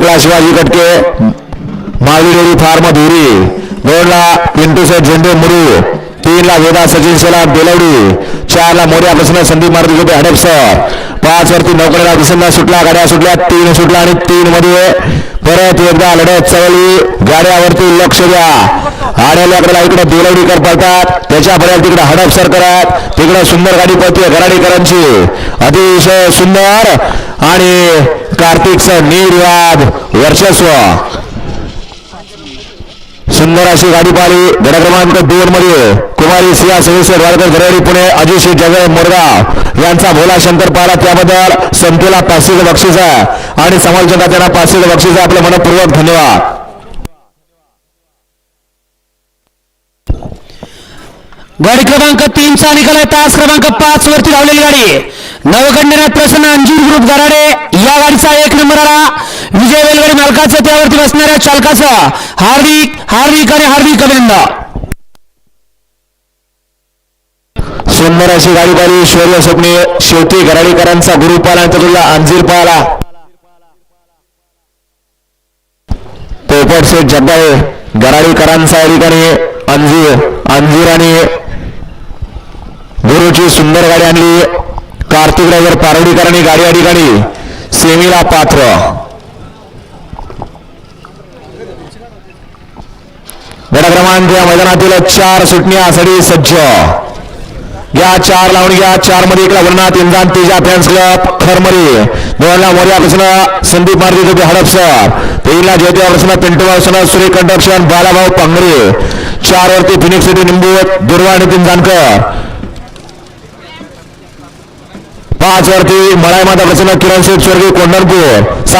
एकला शिवाजी कटके माळी फार्म धुरी दोनला पिंटू सेठ झेंडे मुरू। तीनला वेदा सचिन शेला बेलवडी। चारला मोर्या प्रसन्न संदीप मारुती गोपे हडपसर पाच वरती नौकरीला दिसंदा सुटला गाड्या सुटल्या तीन सुटला आणि तीन मध्ये परत एकदा लढत चवली गाड्यावरती लक्ष द्या. आड्याल्याकडे इकडे बेलवडीकर पळतात. त्याच्यापर्यंत तिकडे हडपसर करत तिकडे सुंदर गाडी पळते गराडीकरांची अतिशय सुंदर आणि कार्तिकचं निर्वाद वर्चस्व. सुंदर अशी गाडी पाहिली. गड क्रमांक दोन मध्ये कुमारी सिया सदस्य वाडकर घरवडी पुणे अजिशी जगय मोरगाव यांचा भोला शंकर पाहिला त्याबद्दल संतूला पाचशे बक्षीस आहे. आणि समालोचकांना त्यांना पाचशे बक्षीस आहे. आपलं मनपूर्वक धन्यवाद. गाडी क्रमांक तीनचा निकाल आहे तास क्रमांक पाच वरती धावलेली गाडी. नवगण्यनाथ प्रसन्न अंजीर ग्रुप गराडे या गाडीचा एक नंबर आला. विजय वेलगडे मालकाचं त्यावरती बसणाऱ्या चालकाचं. हार्दिक हार्दिक आणि हार्दिक अभिनंदन. सुंदर अशी गाडी पाहिली. शौर्य स्वप्ने शेवटी गराडीकरांचा ग्रुप आला आणि तुला अंजीर पाहिला. पोपट शेठ जगदाळे गराडीकरांचा या ठिकाणी अंजीर अंजीर आणि सुंदर गाडी आणली. कार्तिक ड्रायव्हर पारवडीकरांनी गाडी या ठिकाणी. सेमीला पात्र. गड क्रमांक या मैदानातील चार सुटण्यासाठी सज्ज. या चार लावून घ्या. चार मध्ये एकला वरनाथ इंजान तेजा फॅन्स क्लब, खरमरी. दोनला मोर्या प्रश्न संदीप मार्गी गोपी हडपसर. तीनला ज्योतिया प्रश्न पिंटू प्रश्न सूर्य कंडक्शन बालाभाऊ पंगरे. चार वरती फिनिक्स सिटी निंबूत दुर्वा नितीन जानकर. पाच वरती मळाई माता प्रसन्न किरण शेठ स्वर्गीय कोंढणपूर